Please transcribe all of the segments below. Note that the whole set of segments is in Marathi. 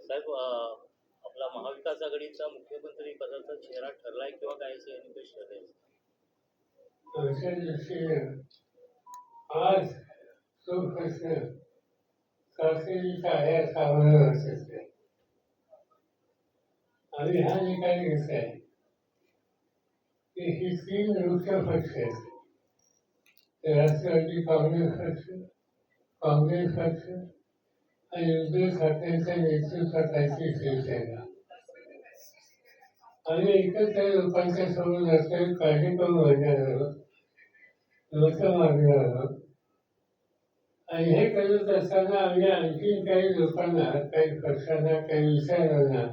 साहेब आपला महाविकास आघाडीचा मुख्यमंत्री पदाचा चेहरा ठरलाय किंवा काय असं निकष आज तो प्रश्न चाचणीचा आहे आणि हा जे काही विषय आहे. की ही तीन मुख्य पक्ष आहेत. राष्ट्रवादी काँग्रेस पक्ष काँग्रेस पक्ष आणि उद्धव ठाकरेंच्या नेतृत्वाखालची शिवसेना. आणि एकच काही लोकांच्या समोर असलेले कार्यक्रम मांडणार आहोत लोक मागणार. आहोत आणि हे करत असताना आम्ही आणखी काही लोकांना काही पक्षांना काही विचारांना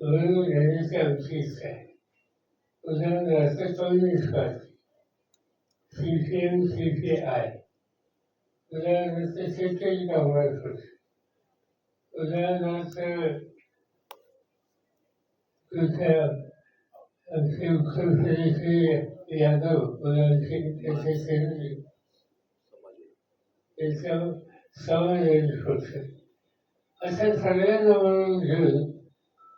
बरोबर घेण्याची आमची इच्छा आहे. उदाहरणार्थ communist party C P M C P I उदाहरणार्थ शेतकरी कामगार पक्ष उदाहरणार्थ आमचे मुख्यमंत्री श्री यादव उदाहरण त्याच्या समाजाची पक्ष अशा सगळ्यांना म्हणून घेऊन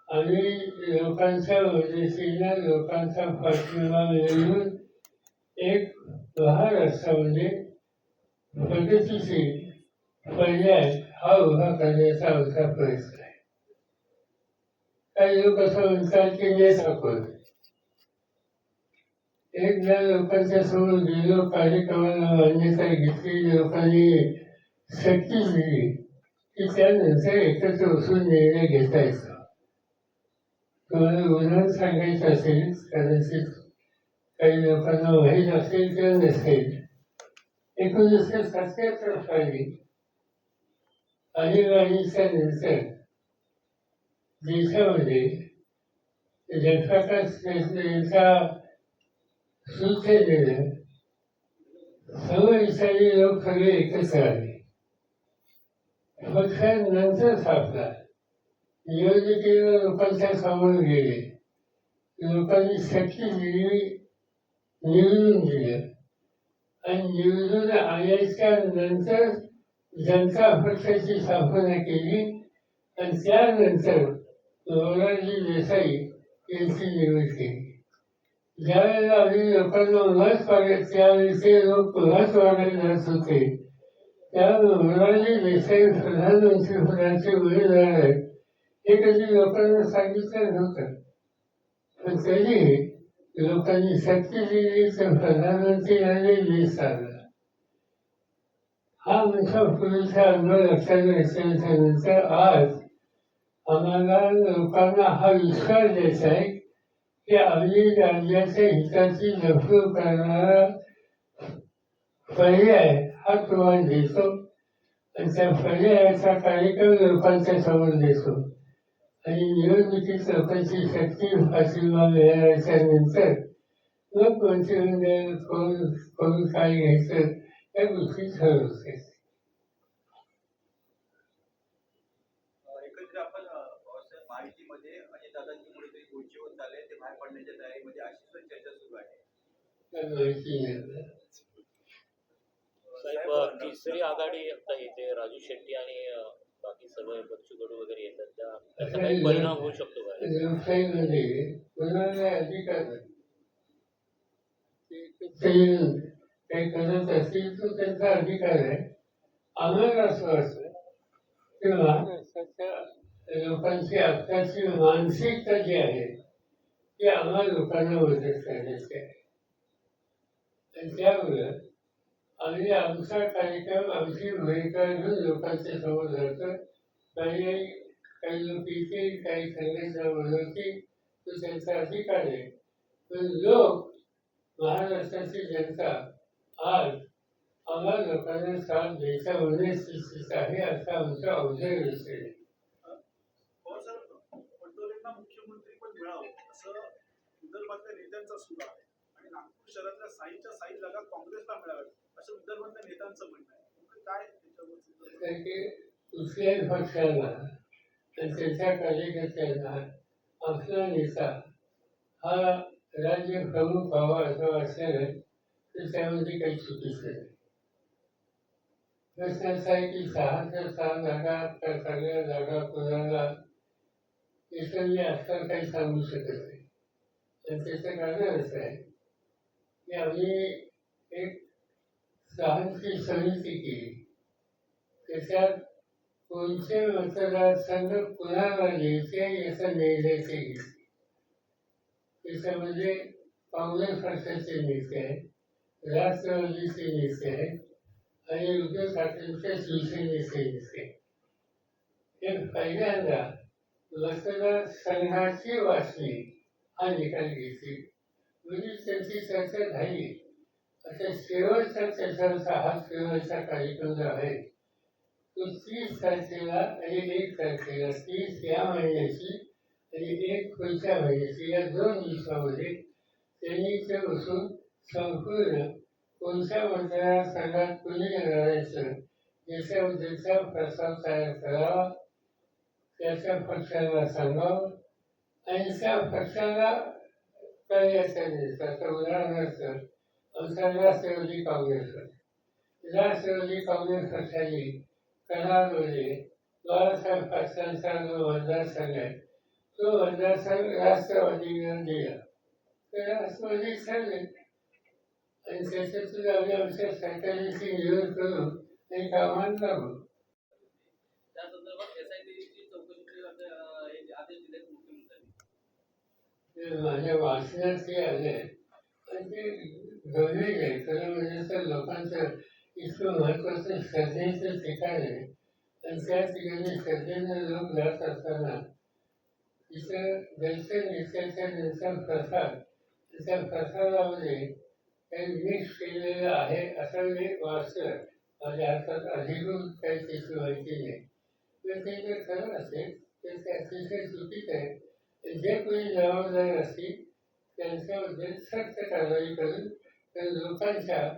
आणि लोकांच्या म्हणजे मदतीनं लोकांचा पाठिंबा मिळवून एक महाराष्ट्रामध्ये म्हणजे प्रगतीशील पर्याय हा उभा करण्याचा आमचा प्रयत्न आहे. काही लोक असं म्हणतात की नेता कोण एकदा लोकांच्या समोर गेलो कार्यक्रमाला मान्यता घेतली लोकांनी शक्ती दिली की त्यानंतर एकत्र बसून निर्णय घेता येतो. तुम्हाला उदाहरण सांगायचं असेल कदाचित काही लोकांना माहीत असेल किंवा नसेल एकोणीसशे सत्याहत्तर साली आणीबाणीच्या नंतर देशामध्ये जनप्रकाश यांच्या सूचनेनं समविचारी लोक सगळे एकत्र आले पक्षानंतर सापला निवडणुकीला लोकांच्या समोर गेले लोकांनी शक्ती दिली निवडून दिलं आणि निवडून आल्याच्यानंतर जनता पक्षाची स्थापना केली. आणि त्यानंतर मोरारजी देसाई यांची निवड केली. ज्यावेळेला आम्ही लोकांना उन्हास पाडत त्यावेळी ते लोक उल्हास वाढायला जात होते. त्यामुळे मोरारजी देसाई प्रधानमंत्री पदाचे उमेदवार आहेत. हे कधी लोकांना सांगितलं नव्हतं. पण तरी लोकांनी सत्य दिली तर प्रधानमंत्री आणि वीस चालला हा मोठा पूर्वीचा अनुभव लक्षात नंतर आज आम्हाला लोकांना हा विश्वास द्यायचा आहे की आम्ही राज्याच्या हिताची जपणूक करणारा पर्याय हा तुम्हाला देतो. आणि त्या पर्यायाचा कार्यक्रम लोकांच्या समोर देतो. आणि निवडणुकीत लोकांची शक्ती पाठिंबा मिळाल्याच्या नंतर मग मंत्रिमंडळ कोण कोण काय घ्यायचं त्या गोष्टी ठरवते साहेब तिसरी आघाडी आता येते राजू शेट्टी आणि बाकी सर्व बच्चू कडू वगैरे त्याचा काही परिणाम होऊ शकतो. ते काही करत असतील तर त्यांचा अधिकार आहे. आम्हाला असं वाटतं की महाराष्ट्राच्या लोकांची आत्ताची मानसिकता जी आहे ती आम्हा लोकांना मदत करण्याची आहे. आणि त्यामुळं आम्ही आमचा कार्यक्रम आमची भूमिका घेऊन लोकांच्या समोर धरतो काही काही लोक येतील काही संघटना बोलवतील तो त्यांचा अधिकार आहे. पण लोक महाराष्ट्राची जनता आज आम्हा लोकांना साथ द्यायचा मनस्थितीत आहे असा आमचा अवघड विषय आहे मुख्यमंत्री पण मिळावं असं विदर्भातल्या नेत्यांचा सुरू आहे. आणि नागपूर शहरातल्या साईच्या साई जागा काँग्रेसला मिळाव्यात असं विदर्भातल्या नेत्यांचं म्हणणं आहे. काय त्याच्यावर कुठल्याही पक्षाला त्याच्या कार्यकर्त्यांना आपला नेता हा राज्य प्रमुख व्हावा असं वाटलं तर त्यामध्ये काही चुकीचं नाही प्रश्न असा आहे की सहाच्या सहा जागा त्या सगळ्या जागा कोणाला याचं मी आजकाल काही सांगू शकत नाही आणि त्याचं कारण असं आहे की आम्ही एक सहाची समिती केली त्याच्यात कोणते मतदारसंघ कुणाला द्यायचे याचा निर्णय ते घेतले. त्याच्यामध्ये काँग्रेस पक्षाचे नेते आहेत राष्ट्रवादीचे नेते आहेत आणि उद्धव ठाकरेंच्या शिवसेनेचे नेते हे पहिल्यांदा मतदारसंघाची वाचणी हा निकाल घेतली. म्हणजे त्यांची चर्चा झाली. आता शेवटच्या चर्चांचा हा शेवटचा कार्यक्रम जो आहे तो तीस तारखेला आणि एक तारखेला तीस या महिन्याची आणि एक पुढच्या महिन्याची या दोन दिवसामध्ये त्यांनी ते बसून संपूर्ण कोणत्या मतदारसंघात कुणी लढायचं याच्याबद्दलचा प्रस्ताव तयार करावा त्याच्या पक्षाला सांगावं आणि त्या पक्षाला पर्याय द्यायचा उदाहरणार्थ आमचा राष्ट्रवादी काँग्रेस राष्ट्रवादी काँग्रेस पक्षाने करारमध्ये बाळासाहेब पाटलांचा जो मतदारसंघ आहे तो मतदारसंघ राष्ट्रवादीला दिला तर राष्ट्रवादी ठरले आणि त्याच्यातून आम्ही आमच्या सरकारची निवड करून ते कामात लागू माझ्या वाचण्यात ते आले. आणि ते गंभीर आहे. खरं म्हणजे तर लोकांचं इतकं महत्वाचं श्रद्धेचं ठिकाण आहे आणि त्या ठिकाणी श्रद्धेने लोक जात असताना तिथं दर्शन नेत्याच्या नंतर प्रसाद त्या प्रसादामध्ये काही मिक्स केलेलं आहे असं मी वाचलं. माझ्या हातात अधिकृत काही त्याची माहिती नाही. तर ते जर खरं असेल तर ते अतिशय चुकीचं आहे. जे कोणी जबाबदार असतील त्यांच्याबद्दल सक्त कारवाई करून तर लोकांच्या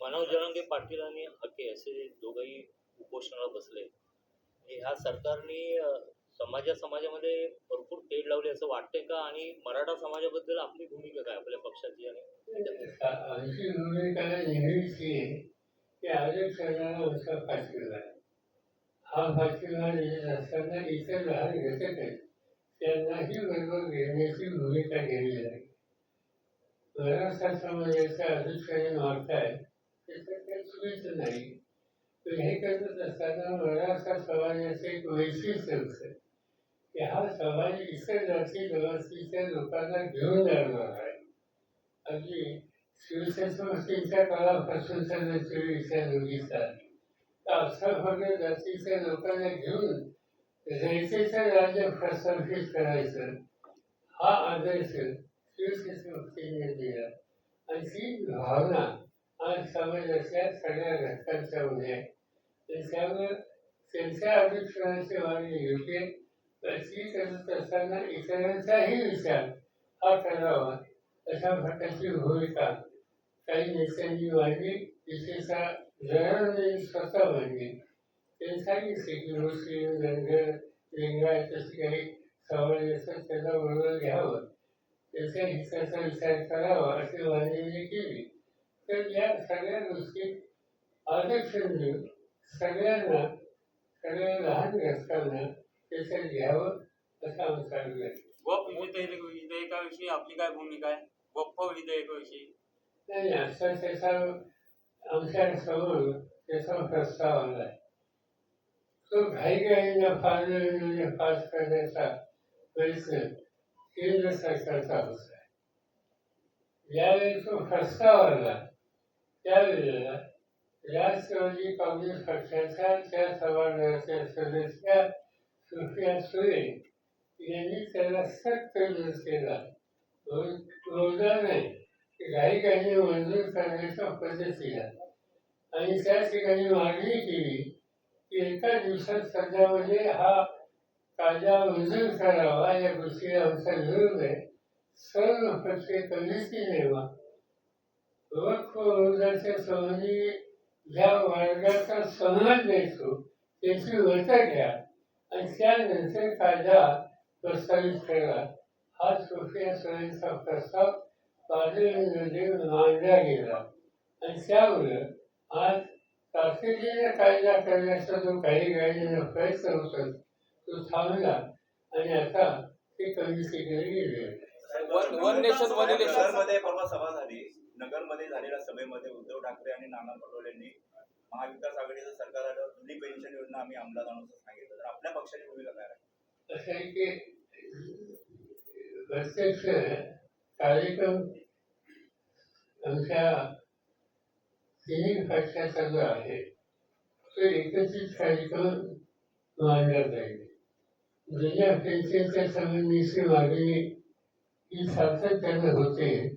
मनोज जरांगे पाटील आणि हके असे दोघंही उपोषणाला बसले. ह्या सरकारने समाजा समाजामध्ये भरपूर तेढ लावली असं वाटतंय का? आणि मराठा समाजाबद्दल आपली भूमिका काय आपल्या पक्षाची आणि भूमिका नेहमीची आहे की आरक्षणाला आमचा पाठिंबा आहे. हा देत असताना इतर लहान घटक आहेत त्यांनाही बरोबर घेण्याची भूमिका घ्यावी लागेल मराठा समाजाच्या अध्यक्षाने मागताय त्याचं काही चुकीचं नाही. तर हे करत असताना मराठा समाजाचे एक वैशिष्ट्य होतं की हा समाज इतर जाती व्यवस्थेच्या लोकांना घेऊन जाणार आहे. अगदी शिवसेनेच्या काळापासून सगळ्याचे विचार बघितला तर अक्षरभर जातीच्या लोकांना घेऊन रयतेचं राज्य प्रस्थापित करायचं. हा आदर्श आणि ती भावना आज समाजाच्या सगळ्या घटकांच्या उद्या आहे त्यामुळे त्यांच्या आरक्षणाची मागणी योग्य तर ती करत असताना इतरांचाही विचार हा करावा अशा प्रकारची भूमिका काही नेत्यांनी मांडली विशेषतः स्वतः मांडली त्यांचाही सांगितले की लिंगायत अशी काही समाज असतात त्यांना बरोबर घ्यावं त्याच्या हिताचा विचार करावा अशी मांडणी केली. तर या सगळ्या गोष्टी आरक्षण देऊन सगळ्यांना सगळ्या लहान घटकांना त्याच्यात घ्यावं असा आमचा आग्रह आहे विधेयक विधेयकाविषयी आपली काय भूमिका आहे? वक्फ विधेयकाविषयी नाही असा त्याचा आमच्यासमोर त्याचा प्रस्ताव आला आहे तो घाईघाईनं फार पास करण्याचा प्रयत्न केंद्र सरकारचा होता ज्यावेळी तो प्रस्ताव त्यावेळेला राष्ट्रवादी काँग्रेस पक्षाच्या त्या सभागृहाच्या सदस्य सुप्रिया सुळे यांनी त्याला सक्त विरोध केला. रोजगार नाही घाई काही मंजूर करण्याच्या पद्धतीला. आणि त्या ठिकाणी मागणी केली की एका दिवसात सध्यामध्ये म्हणजे हा कायदा मंजूर करावा या गोष्टीला आमचा विरोध आहे सर्व पक्षे कधीची नेमा वक्फ रोजाच्या संबंधी ज्या मार्गाचा समाज देतो त्याची मत घ्या आणि त्यानंतर कायदा प्रस्तावित करा. हा सोफिया सोयीचा प्रस्ताव पार्लमेंटमध्ये मांडला गेला. आणि त्यामुळं आज तातडीने कायदा करण्याचा जो काही वेळेला प्रयत्न होता तो थांबला आणि आता ते कमिटीकडे गेले one one nation one election नगरमध्ये परवा सभा झाली. नगरमध्ये झालेल्या सभेमध्ये उद्धव ठाकरे आणि नाना पटोलेंनी महाविकास आघाडीचं सरकार आलं. जुनी पेन्शन योजना आम्ही अंमलात आणू सांगितलं. तर आपल्या पक्षाची भूमिका काय आहे? असं आहे की प्रत्यक्ष कार्यक्रम आमच्या तिन्ही पक्षाचा जो आहे तो एकत्रित कार्यक्रम मानला जाईल. जुन्या अपेक्षेच्या संबंधीची मागणी ही सातत्यानं होते.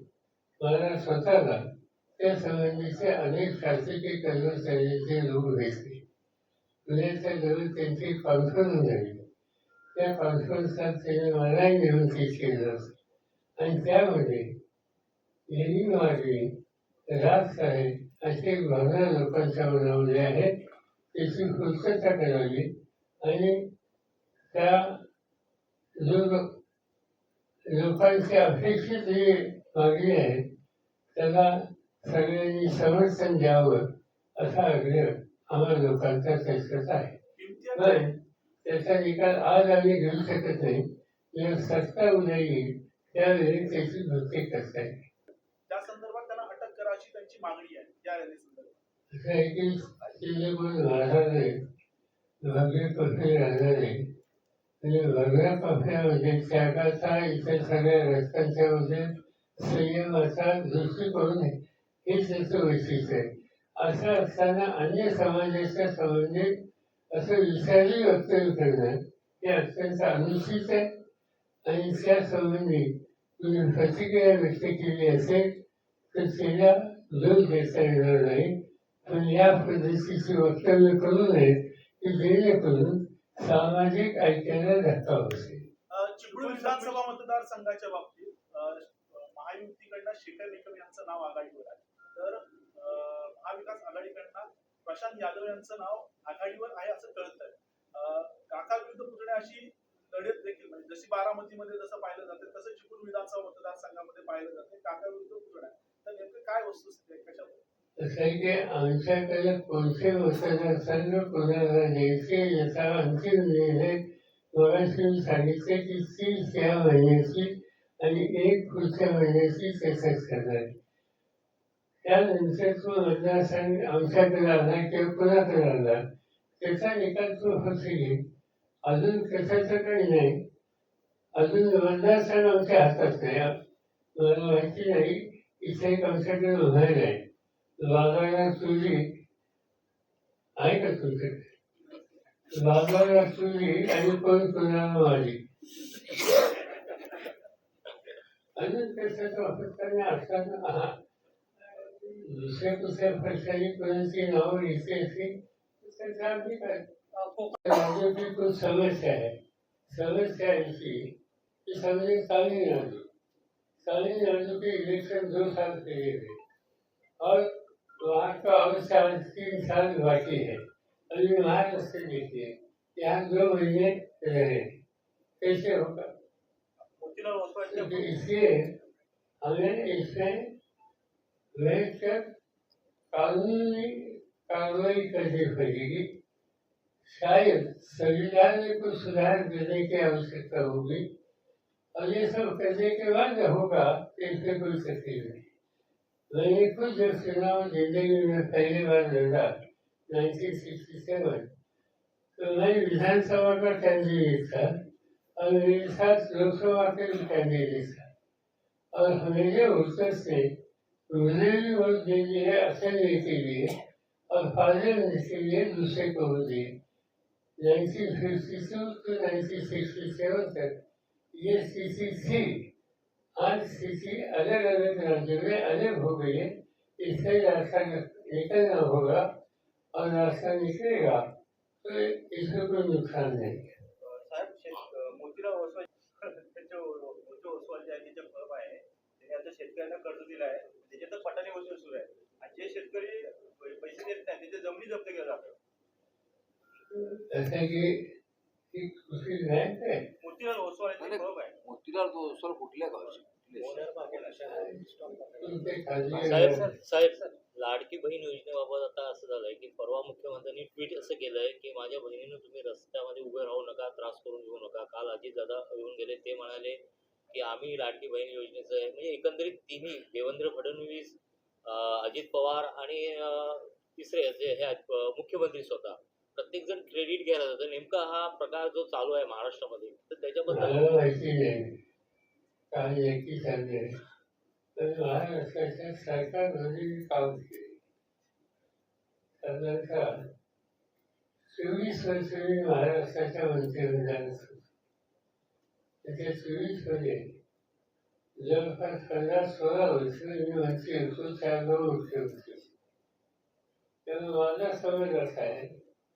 मला स्वतःला त्या संबंधीचे अनेक शासकीय कर्मचाऱ्यांचे लोक भेटले. पुण्याच्या जवळ त्यांची कॉन्फरन्स झाली. त्या कॉन्फरन्सला त्याने मला विनंती केलं आणि त्यामध्ये यांनी मागणी राजसाहेब असे भावना लोकांच्या मनामध्ये आहेत. त्याची पूर्तता करावी आणि त्या जो लोकांची अपेक्षित जी मागणी आहे त्याला सगळ्यांनी समर्थन द्यावं असा आग्रह आम्हा लोकांचा त्याच्यात आहे. पण त्याचा निकाल आज आम्ही घेऊ शकत नाही. जेव्हा सत्ता उद्या येईल त्यावेळी त्याची भरती करता येईल. त्या संदर्भात त्यांना अटक करा अशी त्यांची मागणी आहे. या रॅली संदर्भात असं आहे की शिल्लकून महाराज भगवे पफे राहणारे म्हणजे भगव्या पफ्यामध्ये त्यागाचा इतर सगळ्या रस्त्यांच्या मध्ये संयमाचा दृष्टिकोन आहे हे त्याचं वैशिष्ट्य आहे असं असताना अन्य समाजाच्या संबंधित असं विषारी वक्तव्य करणं हे अत्यंत अनुचित आहे. आणि त्या संबंधी तुम्ही प्रतिक्रिया व्यक्त केली असेल तर त्याला दोष देता येणार नाही. पण या पद्धतीची वक्तव्य करू नये की जेणेकरून सामाजिक ऐक्याला धक्का बसेल चिपळूण विधानसभा मतदारसंघाच्या बाबतीत महायुतीकडनं शेखर निकम यांचं नाव आघाडीवर आहे तर महाविकास आघाडीकडनं प्रशांत यादव यांचं नाव आघाडीवर आहे असं कळत. आहे काका विरुद्ध पुतणे अशी लढत देखील म्हणजे जशी बारामतीमध्ये जसं पाहिलं जाते तसं चिपळूण विधानसभा मतदारसंघामध्ये पाहिलं जाते. काका विरुद्ध पुतणे. तर नेमकं काय वस्तुस्थिती आहे? कशामध्ये असं आमच्याकडे कोणते मतदारसंघ कोणाला द्यायचे याचा अंतिम निर्णय मगाशी सांगितले की तीस या महिन्याची आणि एक पुढच्या महिन्याची त्याच्यात करणार. त्यानंतर तो मतदारसंघ आमच्याकडे आला किंवा कोणाकडे आला त्याचा निकाल तो होईल अजून कशाचं काही नाही. अजून मतदारसंघ आमच्या हातात नाही. मला माहिती नाही इथे एक आमच्याकडे उभा नाही बाजारात चुली आहे का तुमच्याकडे बाजारात चुली आणि पण कोणाला मारी अजून कशाचा वापर करणे असताना हा दुसऱ्या कुठल्या पक्षाने कोणाची नावं घेतली असतील त्याचा आम्ही काय खूप समस्या आहे समस्या ऐसी की समजे तामिळनाडू तमिलनाडु के। इलेक्शन दो साल पहले हुए और वहाँ का और साल तीन साल बाकी है अभी महाराष्ट्र देखिए यहाँ दो महीने रहे कैसे होगा मोतीलाल ओसवालच्या तो इसलिए हमें इसमें बैठकर कानूनी कार्रवाई करनी पड़ेगी शायद संविधान में कुछ सुधार देने की आवश्यकता होगी और ये सब करने के बाद होगा तो इसमें कोई तकलीफ नहीं मैंने खुद जब चुनाव जिंदगी में पहली बार लड़ा 1967 तो मैं विधानसभा का कैंडिडेट था और मेरे साथ लोकसभा के भी कैंडिडेट था और हमेशा उत्तर से मुझे भी वोट दे दिए असेंबली के लिए और पार्लियामेंट के लिए दूसरे को वोट दिए 1952 टू 1967 तक ये स्थिति थी आज स्थिति अलग अलग राज्यों में अलग हो गई है इससे रास्ता निकलना होगा और रास्ता निकलेगा तो इसमें कोई नुकसान नहीं है। शेतकऱ्यांना कर्ज दिलं आहे त्याच्यात तर पटाने वसूल सुरू आहे. आणि जे शेतकरी पैसे देत नाही त्याच्या जमिनी जप्त केल्या जातात. मोतीलाल ओसवाल मोतीलाल कुठल्या गावचे साहेब साहेब लाडकी बहीण योजनेबाबत आता असं झालंय की परवा मुख्यमंत्र्यांनी ट्विट असं केलंय की माझ्या बहिणीनं तुम्ही रस्त्यामध्ये उभे राहू नका त्रास करून घेऊ नका काल अजितदादा येऊन गेले ते म्हणाले की आम्ही लाडकी बहीण योजनेचं आहे म्हणजे एकंदरीत तिन्ही देवेंद्र फडणवीस अजित पवार आणि तिसरे जे हे मुख्यमंत्री स्वतः. प्रत्येक जण क्रेडिट घ्यायला जातं. नेमका हा प्रकार जो चालू आहे महाराष्ट्रामध्ये तर त्याच्याबद्दल मला माहिती तर महाराष्ट्राच्या सरकारमध्ये काम केले साधारणतः चोवीस वर्ष मी महाराष्ट्राच्या मंत्रिमंडळात होतो. जवळपास पंधरा सोळा वर्ष मी मंत्री होतो त्याबरोबर मुख्यमंत्री त्यामुळे माझा समज असा आहे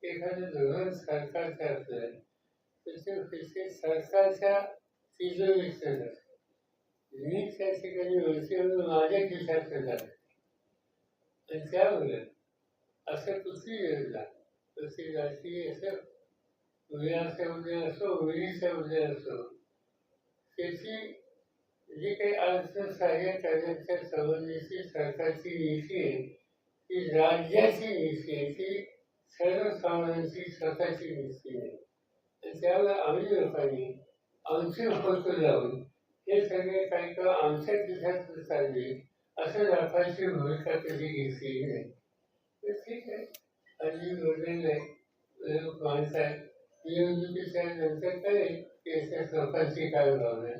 एखादं धोरण सरकारचं असलं त्याचे पैसे सरकारच्या तिजोरीचं नसतं मी त्या ठिकाणी माझ्या खिशात जात आणि त्यामुळे असं कुठली योजना तशी राष्ट्रीय असं मुलाच्या उद्या असो मुलीच्या उद्या असो त्याची जी काही अर्थसहाय्य करण्याच्या संबंधीची सरकारची नीती आहे ती राज्याची नीती आहे ती सर्वसामान्यांची स्वतःची नीती आहे आणि त्यामुळे आम्ही लोकांनी आमचे फोटो लावून हे सगळे काही किंवा आमच्या खिशात चालले असं दाखवायची भूमिका कधी घेतली नाही तर ठीक आहे हल्ली बोललेलं आहे लोक माणसं आहेत निवडणुकीच्या नंतर कळेल की याच्या लोकांची काय भावना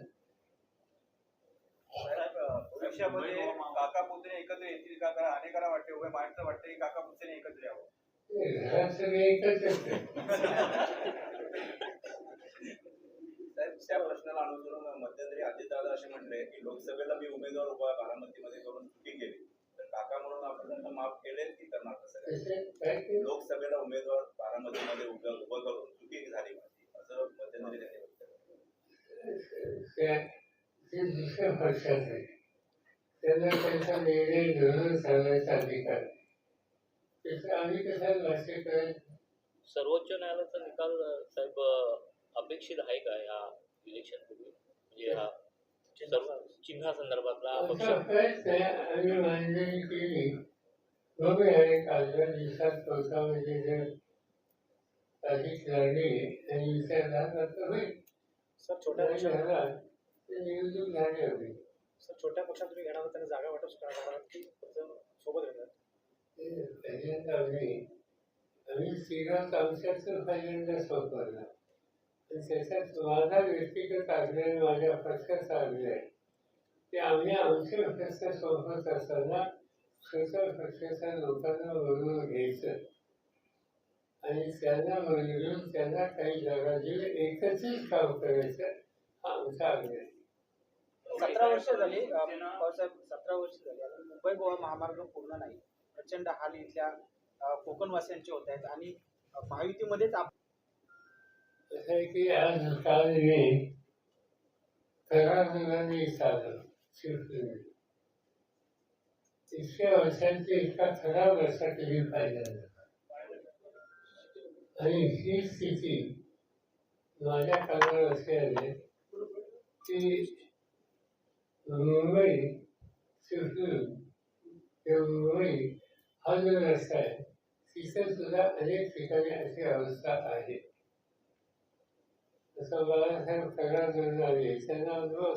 भविष्यामध्ये काका पुतणे एकत्र येतील का? अनेकांना वाटते उभे माणसं वाटते की काका पुतणे एकत्र यावं घरात सगळे एकच त्या प्रश्नाला अनुसरून मध्यंतरी अजितदादा असे म्हटले की लोकसभेला मी उमेदवार उभा बारामतीमध्ये करून चुकी केली. तर काका म्हणून आपण माफ केले की करणार कसं लोकसभेला उमेदवार बारामतीमध्ये उभं उभं करून चुकी झाली माझी असं मध्यंतरी त्यांनी वक्तव्य ते दुसऱ्या पक्षात आहे. त्यांना त्यांचा निर्णय घेऊन सांगण्याचा अधिकार. आहे. त्याचं आम्ही कशाला भाष्य करायचं सर्वोच्च न्यायालयाचा निकाल साहेब अपेक्षित आहे का या इलेक्शन पूर्वी म्हणजे हा चिन्हा संदर्भातला मांडणी केली दिवसात कोर्टामध्ये जर अधिक लढली आणि होईल सर छोट्या निवडणूक झाली होती सर छोट्या पक्षात तुम्ही घेणार त्यांना जागा वाटप करणार आहात की सोबत घेणार ते आम्ही आम्ही श्रीराम आणि त्याच्यात माझा व्यक्तिगत आग्रह माझ्या पक्षाचा आग्रह आहे ते आम्ही आमचे पक्ष सोबत असताना स्वतः पक्षाच्या लोकांना घ्यायचं आणि त्यांना बरोबरून त्यांना काही जागा दिली एकत्रित काम करायचं हा आमचा आग्रह सतरा वर्ष झाली. सतरा वर्ष झाली मुंबई गोवा महामार्ग पूर्ण नाही. प्रचंड हाल इथल्या कोकणवासियांचे होत आहेत आणि महायुतीमध्येच आप- असं आहे की आज काल मी कराराने चाललं शिवसेनेत इतक्या वर्षांची इतका खराब वर्षा कधी पाहिला नाही. आणि ही स्थिती माझ्या कामावर असे आले की मुंबई चिपळूण मुंबई हा जो आहे तिथे सुद्धा अनेक ठिकाणी अशी अवस्था आहे. बाळासाहेब त्यांना अनुभव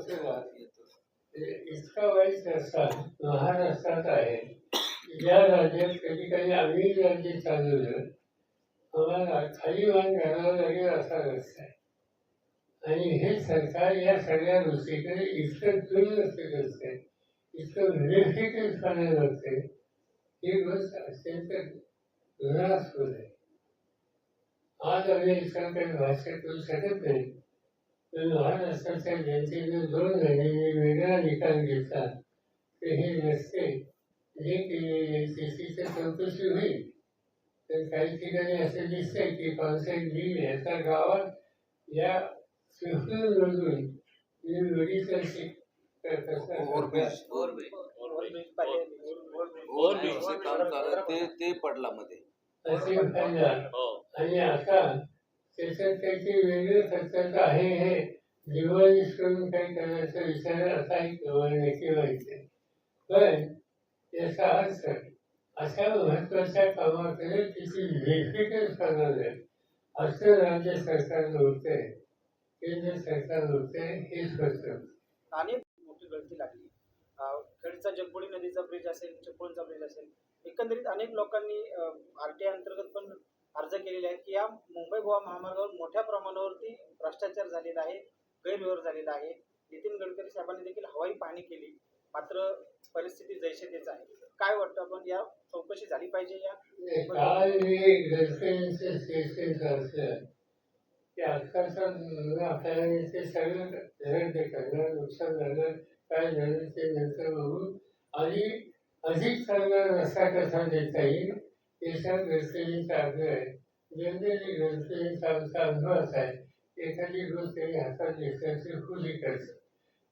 इतका वाईट रस्ता महाराष्ट्रात आहे. राज्यात कधी आम्ही राज्य चालवलं आम्हाला खाली मान घालावं लागेल असा रस्ता आहे. आणि हे सरकार या सगळ्या गोष्टीकडे इतकं दुर्लक्ष करते इतकं व्हेरिफिकेशपणे ही गोष्ट अत्यंत घृणास्पद आहे आज आम्ही इतकं काही भाष्य करू शकत नाही पण महाराष्ट्राच्या जनतेने दोन महिन्यांनी वेगळा निकाल घेतला तर हे रस्ते जे त्याची चौकशी होईल. तर काही ठिकाणी असं दिसतंय की कॉन्सेप्ट दिली आता गावात या चिपळूणमधून मी मेडिकलची ओव्हरब्रिज ओव्हरब्रिज पाहिजे ओव्हरब्रिजचे काम चालू आहे, ते ते पडला मध्ये असे हो. आणि आता त्याच्यात त्याची वेगळी खर्चाचं आहे हे दिवाळी सोडून काही करायचा विचार असाही किंवा नक्की व्हायचे पण याचा अर्थ अशा महत्त्वाच्या कामाकडे तिची करणार आहे असं राज्य सरकारनं होतंय केंद्र सरकारनं होतंय हे स्पष्ट होतं. अनेक मोठी गळती लागली. खेडचा जगबुडी नदीचा ब्रिज असेल चिपळूणचा ब्रिज असेल एकंदरीत अनेक लोकांनी आरटीआय अंतर्गत पण अर्ज केलेले आहेत की या मुंबई गोवा महामार्गावर मोठ्या प्रमाणावरती भ्रष्टाचार झालेला आहे गैरव्यवहार झालेला आहे. नितीन गडकरी साहेबांनी देखील हवाई पाहणी केली. मात्र परिस्थिती जैसे तेच आहे. काय वाटतं आपण या चौकशी झाली पाहिजे या? काल आपल्याला सगळं नुकसान झालं काय झालं ते नंतर बघून आणि अधिक चांगला रस्ता कसा देता येईल याचा ग्रंथेचा आग्रह आहे जनरली गडकरींचा आमचा अनुभव असा आहे एखादी गोष्ट त्यांनी हातात घेतल्याची खुली करते.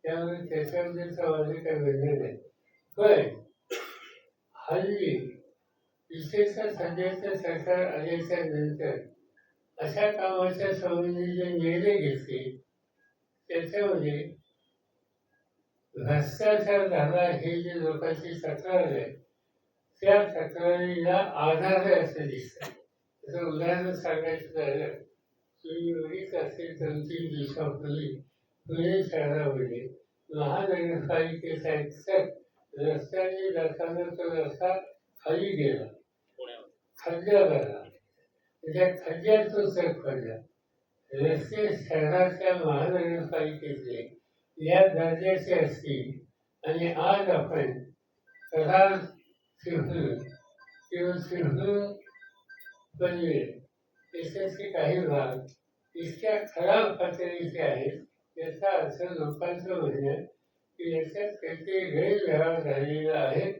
त्यामुळे त्याच्यामध्ये माझं काही वेगळे नाही. पण हल्ली विशेषतः सध्याचं सरकार आल्याच्यानंतर अशा कामाच्या संबंधी जे निर्णय घेतले त्याच्यामध्ये भ्रष्टाचार झाला हे जे लोकांची तक्रार आहे त्या तक्रारीला आधार आहे असं दिसतं त्याचं उदाहरण सांगायचं झालं तुम्ही बघित असेल दोन तीन दिवसापूर्वी पुणे शहरामध्ये महानगरपालिकेचा एक सर रस्त्याने जाताना तो रस्ता खाली गेला. खड्ड्या झाला त्या खड्ड्यात तो सर पडला रस्ते शहराच्या महानगरपालिकेचे या दर्जाचे असतील आणि आज आपण प्रधान सिंह किंवा सिंह बनवे देशाचे काही भाग इतक्या खराब पातळीचे आहेत याचा अर्थ लोकांचं म्हणणं की याच्यात काहीतरी गैरव्यवहार झालेला आहे.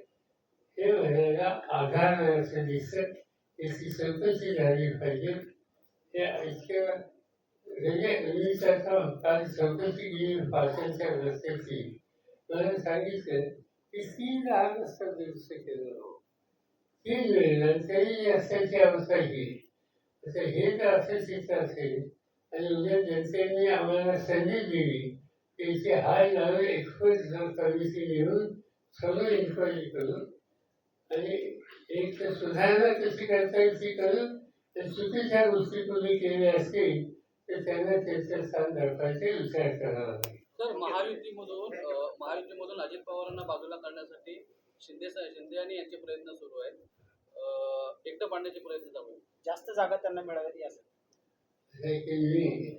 हे म्हणायला आधार असं दिसत. याची चौकशी झाली पाहिजे. हे ऐक्य म्हणजे मी त्याचा काल चौकशी केली पाचच्या रस्त्याची मला सांगितलं की तीन लहान रस्ता दुरुस्त केलं तीन वेळेला तरी रस्त्याची अवस्था ही. तर हे जर असं चित्र असेल आणि उद्या जनतेने आम्हाला संधी दिली की हाय नावे एक्सपर्ट कमिटी घेऊन सगळं इन्क्वायरी करून आणि एक तर सुधारणा कशी करता येईल ती करून चुकीच्या गोष्टी तुम्ही केल्या असतील तर त्यांना त्याचं स्थान दडपायचे विचार करावा. लागेल सर महायुतीमधून अ, महायुतीमधून अजित पवारांना बाजूला करण्यासाठी शिंदे सा- शिंदे आणि यांचे प्रयत्न सुरू आहेत. एकटं पाडण्याचे प्रयत्न चालू जास्त जागा त्यांना मिळाव्यात यासाठी हे की मी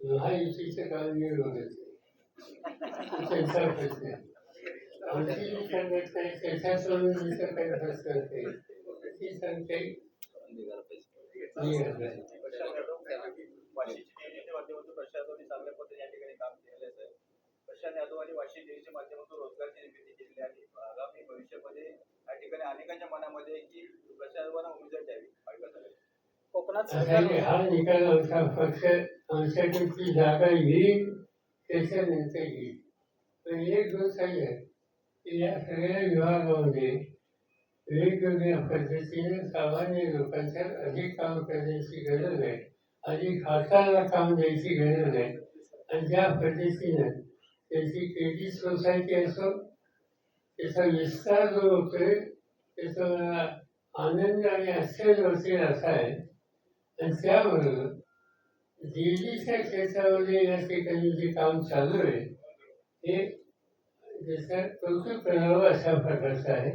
महायुतीचं काम मी बघत त्यांचा प्रश्न आहे. आमची जी संघटना आहे त्याच्यासोबत दुसरं काही प्रश्न असेल ती सांगते वाशीची डेअरीच्या माध्यमातून प्रशांत यादवनी चांगल्या पद्धतीने या ठिकाणी काम केलेलं आहे प्रशांत यादव आणि वाशी डेअरीच्या माध्यमातून रोजगारची निर्मिती केलेली आहे. आगामी भविष्यामध्ये या ठिकाणी अनेकांच्या मनामध्ये आहे की प्रशांत यादवांना उमेदवार द्यावी. कोकणात हा निकाल आमचा पक्ष आमच्याकडची जागा घेईल त्याच्यानंतर घेईल पण एक गोष्ट आहे की या सगळ्या विभागामध्ये वेगवेगळ्या पद्धतीने सामान्य लोकांच्या अधिक काम करण्याची गरज आहे. अधिक हाताला काम द्यायची गरज आहे. आणि ज्या पद्धतीनं त्याची क्रेडिट सोसायटी असो त्याचा विस्तार जो होतोय त्याचा आनंद आणि आश्चर्य असा आहे. आणि त्याबरोबर दिल्लीच्या क्षेत्रामध्ये या ठिकाणी जे काम चालू आहे हे त्याचा कौतुक करावं अशा प्रकारचं आहे.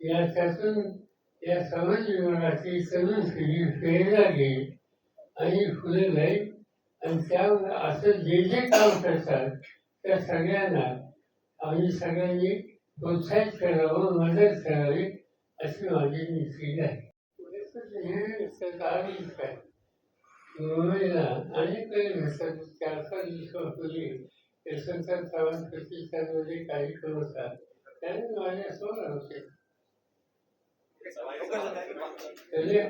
या त्यातून या समाज विभागाची तरुण पिढी प्रेरणा घेईल आणि पुढे जाईल. आणि त्यावर असं जे जे काम करतात त्या सगळ्यांना आम्ही सगळ्यांनी प्रोत्साहित करावं मदत करावी अशी माझी निश्चित आहे. मुंबईला अनेक वेळ भेटतात चार पाच दिवसापूर्वी यशवंत चव्हाण प्रतिष्ठानमध्ये काही होता. त्याने माझ्यासमोर होते त्याने